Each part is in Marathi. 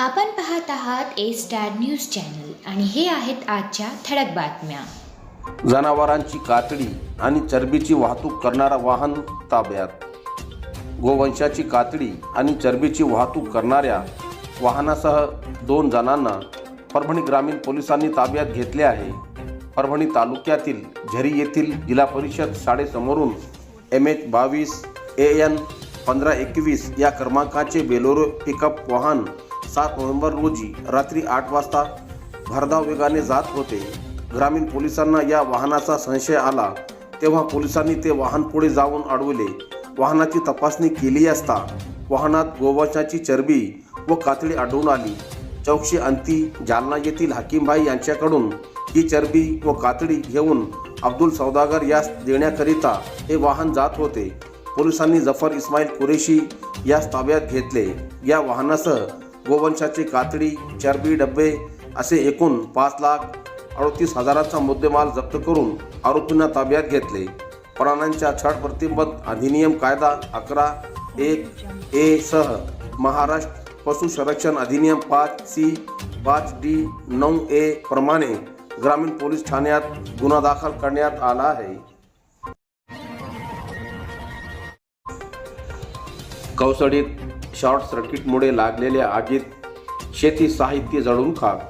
आपण पाहत आहात ए स्टार न्यूज चॅनल आणि हे आहेत आजच्या ठळक बातम्या. जनावरांची कातडी आणि चरबीची वाहतूक करणारा वाहन ताब्यात. गोवंशाची कातडी आणि चरबीची वाहतूक करणाऱ्या वाहनासह दोन जणांना परभणी ग्रामीण पोलिसांनी ताब्यात घेतले आहे. परभणी तालुक्यातील झरी येथील जिल्हा परिषद शाळेसमोरून एम एच बावीस ए एन पंधरा एकवीस या क्रमांकाचे बेलोरो पिकअप वाहन सात नोव्हेंबर रोजी रात्री आठ वाजता भरधाव वेगाने जात होते. ग्रामीण पोलिसांना या वाहनाचा संशय आला. तेव्हा पोलिसांनी ते वाहन पुढे जाऊन अडवले. वाहनाची तपासणी केली असता वाहनात गोवंशाची चरबी व कातडी आढळून आली. चौकशी अंती जालना येथील हकीमभाई यांच्याकडून ही चरबी व कातडी घेऊन अब्दुल सौदागर यास देण्याकरिता हे वाहन जात होते. पोलिसांनी जफर इस्माईल कुरेशी यास ताब्यात घेतले. या वाहनासह गोवंशाची कातडी चरबी डब्बे असे एकूण पाच लाख अडतीस हजाराचा मुद्देमाल जप्त करून आरोपींना ताब्यात घेतले. प्राण्यांच्या छळ प्रतिबंध अधिनियम कायदा अकरा एक ए सह महाराष्ट्र पशु संरक्षण अधिनियम पाच सी पाच डी नऊ ए प्रमाणे ग्रामीण पोलीस ठाण्यात गुन्हा दाखल करण्यात आला आहे. कौसडीत शॉर्ट सर्किटमुळे लागलेल्या आगीत शेती साहित्य जळून खाक.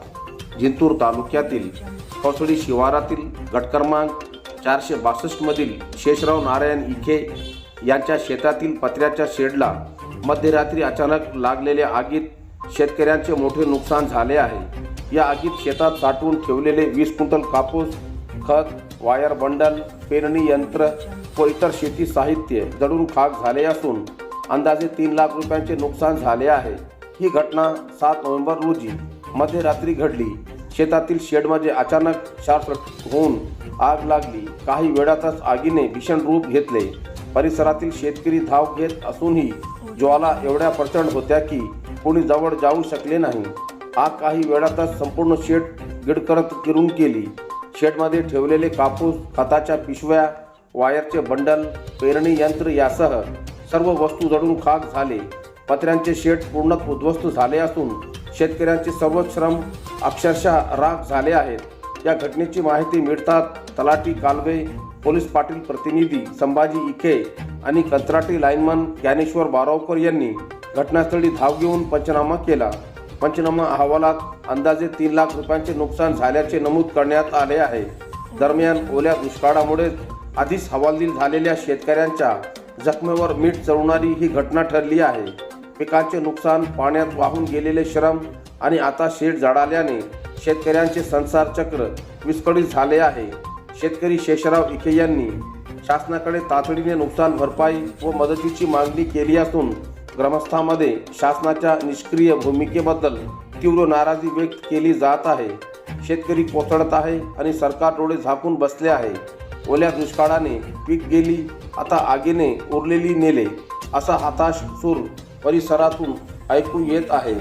जिंतूर तालुक्यातील कौसडी शिवारातील गट क्रमांक चारशे बासष्टमधील शेषराव नारायण इखे यांच्या शेतातील पत्र्याच्या शेडला मध्यरात्री अचानक लागलेल्या आगीत शेतकऱ्यांचे मोठे नुकसान झाले आहे. या आगीत शेतात साठवून ठेवलेले वीस क्विंटल कापूस खत वायर बंडल पेरणी यंत्र व इतर शेती साहित्य जळून खाक झाले असून अंदाजे तीन लाख रुपयांचे नुकसान झाले आहे. ही घटना सात नोव्हेंबर रोजी मध्यरात्री घडली. शेतातील शेडमध्ये अचानक शार्ट होऊन आग लागली. काही वेळातच आगीने भीषण रूप घेतले. परिसरातील शेतकरी धाव घेत असूनही ज्वाला एवढ्या प्रचंड होत्या की कोणी जवळ जाऊ शकले नाही. आग काही वेळातच संपूर्ण शेड गिडकरत किरून केली शेडमध्ये ठेवलेले कापूस खताच्या पिशव्या वायरचे बंडल पेरणी यंत्र यासह सर्व वस्तू जळून खाक झाले. पत्र्यांचे शेड पूर्ण उद्ध्वस्त झाले असून शेतकऱ्यांचे सर्व श्रम अक्षरशः राख झाले आहेत. या घटनेची माहिती मिळतात तलाठी कालवे पोलीस पाटील प्रतिनिधी संभाजी इखे आणि कंत्राटी लाईनमन ज्ञानेश्वर बारावकर यांनी घटनास्थळी धाव घेऊन पंचनामा केला. पंचनामा अहवालात अंदाजे तीन लाख रुपयांचे नुकसान झाल्याचे नमूद करण्यात आले आहे. दरम्यान ओल्या दुष्काळामुळे आधीच हवालदिल झालेल्या शेतकऱ्यांच्या जखमेवर मीठ चढवणारी ही घटना ठरली आहे. पिकांचे नुकसान पाण्यात वाहून गेलेले श्रम आणि आता शेड जळाल्याने शेतकऱ्यांचे संसार चक्र विस्कळीत झाले आहे. शेतकरी शेषराव इखे यांनी शासनाकडे तातडीने नुकसान भरपाई व मदतीची मागणी केली असून ग्रामस्थांमध्ये शासनाच्या निष्क्रिय भूमिकेबद्दल तीव्र नाराजी व्यक्त केली जात आहे. शेतकरी कोसळत आहे आणि सरकार डोळे झाकून बसले आहे. ओल्या दुष्काळाने पीक गेली आता आगीने उरलेली नेले असा हताश सूर परिसरातून ऐकू येत आहे.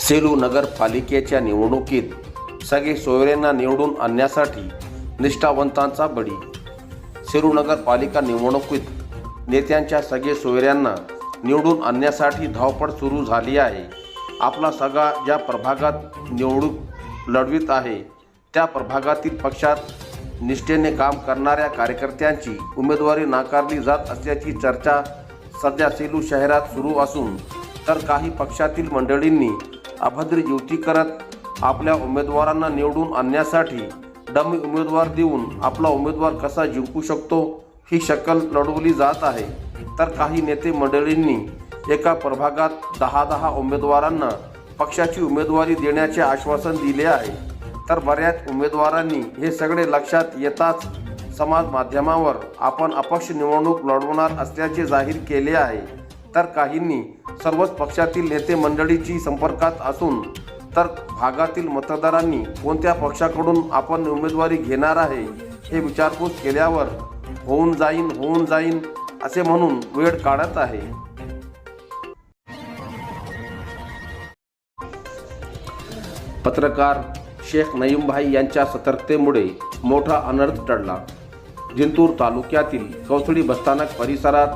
सेलू नगरपालिकेच्या निवडणुकीत सगळे सोयऱ्यांना निवडून आणण्यासाठी निष्ठावंतांचा बळी. सेलू नगरपालिका निवडणुकीत नेत्यांच्या सगळे सोयऱ्यांना निवडून आणण्यासाठी धावपळ सुरू झाली आहे. आपला सगळा ज्या प्रभागात निवडून लढवित आहे त्या प्रभागातील पक्षात निष्ठेने काम करणाऱ्या कार्यकर्त्यांची उमेदवारी नाकारली जात असल्याची चर्चा सध्या सेलू शहरात सुरू असून तर काही पक्षातील मंडळींनी अभद्र युती करत आपल्या उमेदवारांना निवडून आणण्यासाठी डमी उमेदवार देऊन आपला उमेदवार कसा जिंकू शकतो ही शक्कल लढवली जात आहे. तर काही नेते मंडळींनी एका प्रभागात दहा दहा उमेदवारांना पक्षाची उमेदवारी देण्याचे आश्वासन दिले आहे. तर बऱ्याच उमेदवारांनी हे सगळे लक्षात येताच समाज माध्यमावर आपण अपक्ष निवडणूक लढवणार असल्याचे जाहीर केले आहे. तर काहींनी सर्वच पक्षातील नेते मंडळीची संपर्कात असून तर भागातील मतदारांनी कोणत्या पक्षाकडून आपण उमेदवारी घेणार आहे हे विचारपूस केल्यावर होऊन जाईन होऊन जाईन असे म्हणून वेळ काढत आहे. पत्रकार शेख नईमभाई यांच्या सतर्कतेमुळे मोठा अनर्थ टळला. जिंतूर तालुक्यातील कौसडी बसस्थानक परिसरात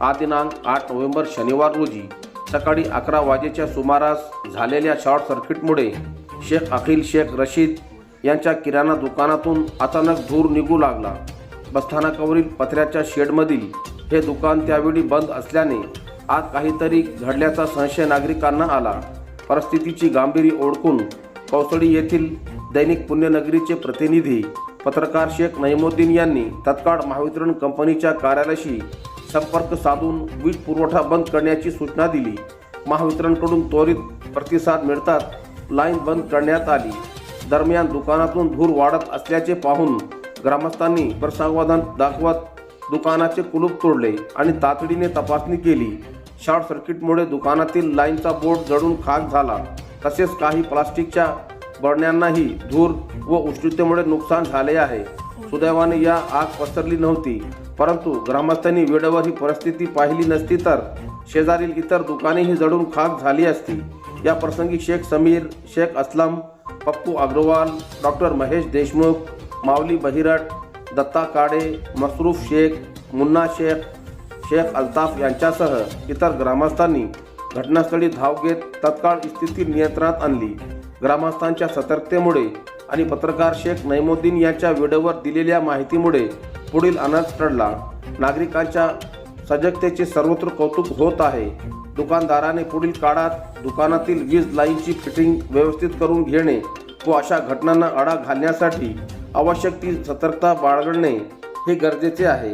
आदिनांक दिनांक आठ नोव्हेंबर शनिवार रोजी सकाळी अकरा वाजेच्या सुमारास झालेल्या शॉर्ट सर्किटमुळे शेख अखिल शेख रशीद यांच्या किराणा दुकानातून अचानक धूर निघू लागला. बसस्थानकावरील पत्र्याच्या शेडमधील हे दुकान त्यावेळी बंद असल्याने आज काहीतरी घडल्याचा संशय नागरिकांना आला. परिस्थितीची गांभीर्य ओळखून पावसळी येथील दैनिक पुण्यनगरीचे प्रतिनिधी पत्रकार शेख नईमुद्दीन यांनी तत्काळ महावितरण कंपनीच्या कार्यालयाशी संपर्क साधून वीज पुरवठा बंद करण्याची सूचना दिली. महावितरणकडून त्वरित प्रतिसाद मिळताच लाईन बंद करण्यात आली. दरम्यान दुकानातून धूर वाढत असल्याचे पाहून ग्रामस्थांनी प्रसंवादन दाखवत दुकानाचे कुलूप तोडले आणि तातडीने तपासणी केली. शॉर्ट सर्किटमुळे दुकानातील लाईनचा बोर्ड जळून खाक झाला. तसेच काही प्लास्टिकच्या बरण्यांनाही धूर व उष्णतेमुळे नुकसान झाले आहे. सुदैवाने या आग पसरली नव्हती परंतु ग्रामस्थांनी वेळेवर ही परिस्थिती पाहिली नसती तर शेजारील इतर दुकानेही जडून खाक झाली असती. या प्रसंगी शेख समीर शेख असलम पप्पू अग्रवाल डॉक्टर महेश देशमुख माऊली बहिरट दत्ता काडे मसरूफ शेख मुन्ना शेख शेख अल्ताफ यांच्यासह इतर ग्रामस्थांनी घटनास्थळी धाव घेत तत्काळ स्थिती नियंत्रणात आणली. ग्रामस्थांच्या सतर्कतेमुळे आणि पत्रकार शेख नैमुद्दीन यांच्या वेळेवर दिलेल्या माहितीमुळे पुढील अनाज टळला. नागरिकांच्या सजगतेचे सर्वत्र कौतुक होत आहे. दुकानदाराने पुढील काळात दुकानातील वीज लाईनची फिटिंग व्यवस्थित करून घेणे व अशा घटनांना आळा घालण्यासाठी आवश्यक ती सतर्कता बाळगणे हे गरजेचे आहे.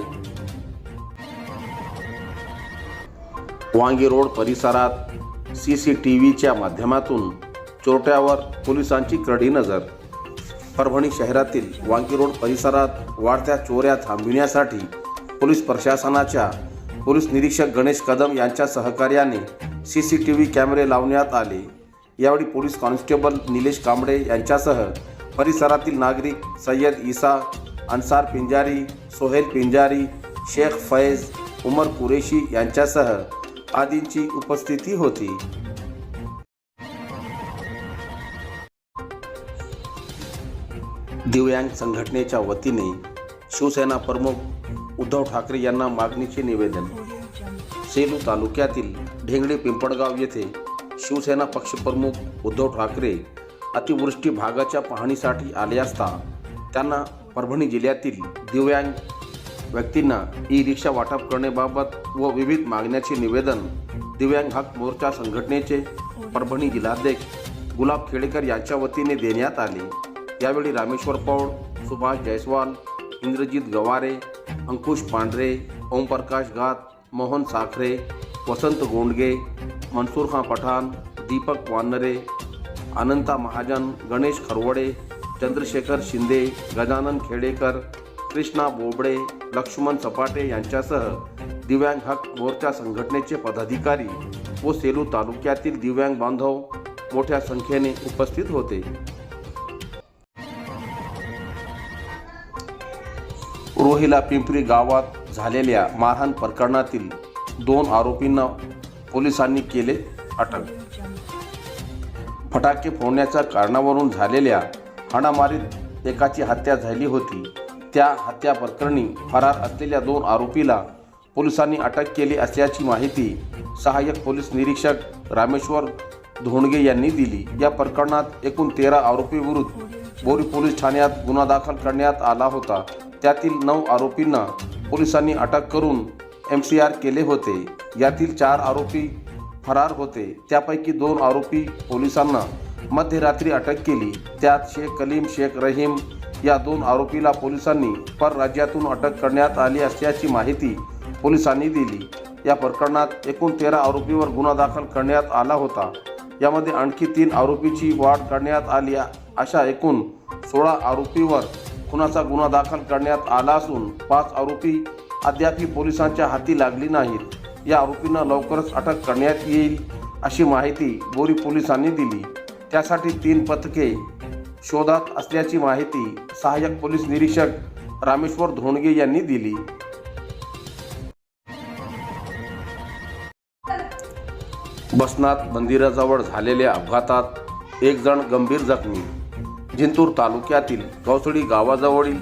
वांगी रोड परिसरात सी सी टी व्हीच्या माध्यमातून चोरट्यावर पोलिसांची करडी नजर. परभणी शहरातील वांगी रोड परिसरात वाढत्या चोऱ्या थांबविण्यासाठी पोलीस प्रशासनाच्या पोलीस निरीक्षक गणेश कदम यांच्या सहकार्याने सी सी टी व्ही कॅमेरे लावण्यात आले. यावेळी पोलीस कॉन्स्टेबल निलेश कांबळे यांच्यासह परिसरातील नागरिक सय्यद ईसा अन्सार पिंजारी सोहेल पिंजारी शेख फैज उमर कुरेशी यांच्यासह आदींची उपस्थिती होती. दिव्यांग संघटनेच्या वतीने शिवसेना प्रमुख उद्धव ठाकरे यांना मागणीचे निवेदन. सेलू तालुक्यातील ढेंगडे पिंपळगाव येथे शिवसेना पक्षप्रमुख उद्धव ठाकरे अतिवृष्टी भागाच्या पाहणीसाठी आले असता त्यांना परभणी जिल्ह्यातील दिव्यांग व्यक्तींना ई रिक्षा वाटप करण्याबाबत व विविध मागण्याचे निवेदन दिव्यांग हक मोर्चा संघटनेचे परभणी जिल्हाध्यक्ष गुलाब खेडेकर यांच्या वतीने देण्यात आले. यावेळी रामेश्वर पौड सुभाष जयस्वाल इंद्रजित गवारे अंकुश पांढरे ओमप्रकाश गात मोहन साखरे वसंत गोंडगे मनसूर खां पठाण दीपक वानरे अनंता महाजन गणेश खरवडे चंद्रशेखर शिंदे गजानन खेडेकर कृष्णा बोबडे लक्ष्मण सपाटे यांच्यासह दिव्यांग हक मोर्चा संघटनेचे पदाधिकारी व सेलू तालुक्यातील दिव्यांग बांधव मोठ्या संख्येने उपस्थित होते. रोहिला पिंपरी गावात झालेल्या मारहाण प्रकरणातील दोन आरोपींना पोलिसांनी केले अटक. फटाके फोडण्याच्या कारणावरून झालेल्या हाणामारीत एकाची हत्या झाली होती. त्या हत्या प्रकरणी फरार असलेल्या दोन आरोपीला पोलिसांनी अटक केली असल्याची माहिती सहाय्यक पोलीस निरीक्षक रामेश्वर धोंडगे यांनी दिली. या प्रकरणात एकूण तेरा आरोपीविरुद्ध बोरी पोलीस ठाण्यात गुन्हा दाखल करण्यात आला होता. त्यातील नऊ आरोपींना पोलिसांनी अटक करून एम सी आर केले होते. यातील चार आरोपी फरार होते. त्यापैकी दोन आरोपी पोलिसांना मध्यरात्री अटक केली. त्यात शेख कलीम शेख रहीम या दोन आरोपीला पोलिसांनी परराज्यातून अटक करण्यात आली असल्याची माहिती पोलिसांनी दिली. या प्रकरणात एकूण तेरा आरोपीवर गुन्हा दाखल करण्यात आला होता. यामध्ये आणखी तीन आरोपीची वाढ करण्यात आली अशा एकूण सोळा आरोपीवर खुनाचा गुन्हा दाखल करण्यात आला असून पाच आरोपी अद्याप पोलिसांच्या हाती लागली नाहीत. या आरोपींना लवकरच अटक करण्यात येईल अशी माहिती बोरी पोलिसांनी दिली. त्यासाठी तीन पथके शोधात असल्याची माहिती सहाय्यक पोलीस निरीक्षक रामेश्वर धोंडगे यांनी दिली. बसनाथ मंदिराजवळ झालेल्या अपघातात एक जण गंभीर जखमी. जिंतूर तालुक्यातील कौसडी गावाजवळील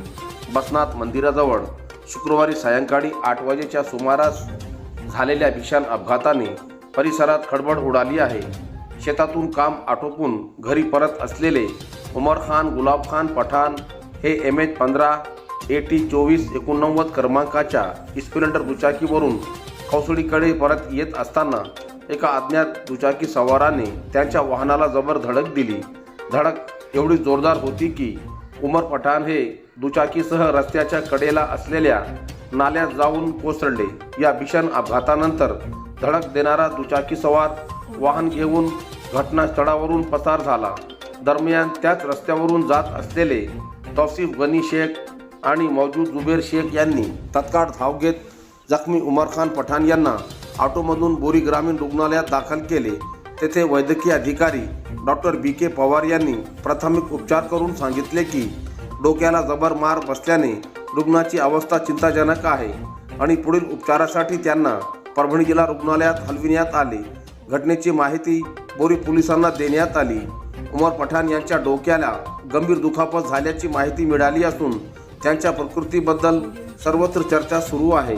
बसनाथ मंदिराजवळ शुक्रवारी सायंकाळी आठ वाजेच्या सुमारास झालेल्या भीषण अपघाताने परिसरात खडबड उडाली आहे. शेतातून काम आटोपून घरी परत असलेले उमर खान गुलाब खान पठाण हे एम एच पंधरा ए टी चोवीस एकोणनव्वद क्रमांकाच्या स्प्लेंडर दुचाकीवरून कौसडीकडे परत येत असताना एका अज्ञात दुचाकी सवाराने त्यांच्या वाहनाला जबर धडक दिली. धडक एवढी जोरदार होती की उमर पठाण हे दुचाकीसह रस्त्याच्या कडेला असलेल्या नाल्यात जाऊन कोसळले. या भीषण अपघातानंतर धडक देणारा दुचाकी सवार वाहन घेऊन घटनास्थळावरून पसार झाला. दरम्यान त्याच रस्त्यावरून जात असलेले तौसिफ गनी शेख आणि मौजूद जुबेर शेख यांनी तत्काळ धाव घेत जखमी उमर खान पठाण यांना ऑटोमधून बोरी ग्रामीण रुग्णालयात दाखल केले. तेथे वैद्यकीय अधिकारी डॉक्टर बी के पवार यांनी प्राथमिक उपचार करून सांगितले की डोक्याला जबर मार बसल्याने रुग्णाची अवस्था चिंताजनक आहे आणि पुढील उपचारासाठी त्यांना परभणी जिल्हा रुग्णालयात हलविण्यात आले. घटनेची माहिती बोरी पोलिसांना देण्यात आली. उमर पठाण यांच्या डोक्याला गंभीर दुखापत झाल्याची माहिती मिळाली असून त्यांच्या प्रकृतीबद्दल सर्वत्र चर्चा सुरू आहे.